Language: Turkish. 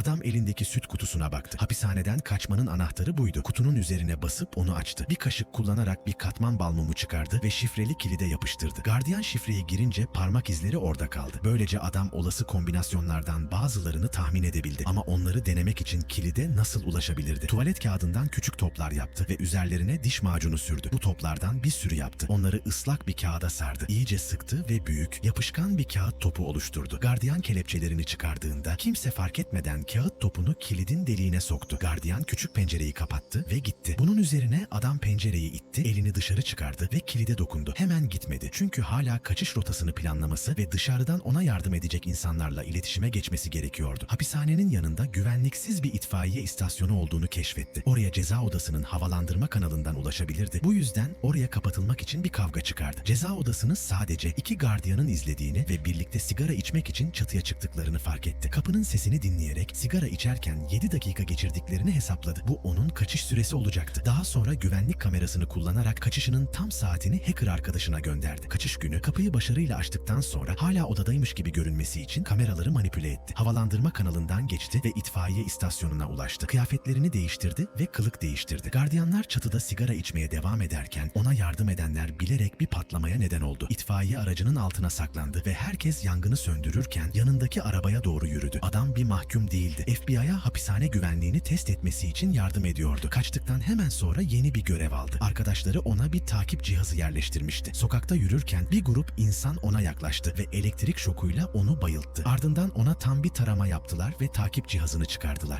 Adam elindeki süt kutusuna baktı. Hapishaneden kaçmanın anahtarı buydu. Kutunun üzerine basıp onu açtı. Bir kaşık kullanarak bir katman bal mumu çıkardı ve şifreli kilide yapıştırdı. Gardiyan şifreyi girince parmak izleri orada kaldı. Böylece adam olası kombinasyonlardan bazılarını tahmin edebildi. Ama onları denemek için kilide nasıl ulaşabilirdi? Tuvalet kağıdından küçük toplar yaptı ve üzerlerine diş macunu sürdü. Bu toplardan bir sürü yaptı. Onları ıslak bir kağıda sardı. İyice sıktı ve büyük, yapışkan bir kağıt topu oluşturdu. Gardiyan kelepçelerini çıkardığında kimse fark etmeden kağıt topunu kilidin deliğine soktu. Gardiyan küçük pencereyi kapattı ve gitti. Bunun üzerine adam pencereyi itti, elini dışarı çıkardı ve kilide dokundu. Hemen gitmedi. Çünkü hala kaçış rotasını planlaması ve dışarıdan ona yardım edecek insanlarla iletişime geçmesi gerekiyordu. Hapishanenin yanında güvenliksiz bir itfaiye istasyonu olduğunu keşfetti. Oraya ceza odasının havalandırma kanalından ulaşabilirdi. Bu yüzden oraya kapatılmak için bir kavga çıkardı. Ceza odasını sadece iki gardiyanın izlediğini ve birlikte sigara içmek için çatıya çıktıklarını fark etti. Kapının sesini dinleyerek sigara içerken 7 dakika geçirdiklerini hesapladı. Bu onun kaçış süresi olacaktı. Daha sonra güvenlik kamerasını kullanarak kaçışının tam saatini hacker arkadaşına gönderdi. Kaçış günü kapıyı başarıyla açtıktan sonra hala odadaymış gibi görünmesi için kameraları manipüle etti. Havalandırma kanalından geçti ve itfaiye istasyonuna ulaştı. Kıyafetlerini değiştirdi ve kılık değiştirdi. Gardiyanlar çatıda sigara içmeye devam ederken ona yardım edenler bilerek bir patlamaya neden oldu. İtfaiye aracının altına saklandı ve herkes yangını söndürürken yanındaki arabaya doğru yürüdü. Adam bir mahkum değildi. FBI'ya hapishane güvenliğini test etmesi için yardım ediyordu. Kaçtıktan hemen sonra yeni bir görev aldı. Arkadaşları ona bir takip cihazı yerleştirmişti. Sokakta yürürken bir grup insan ona yaklaştı ve elektrik şokuyla onu bayılttı. Ardından ona tam bir tarama yaptılar ve takip cihazını çıkardılar.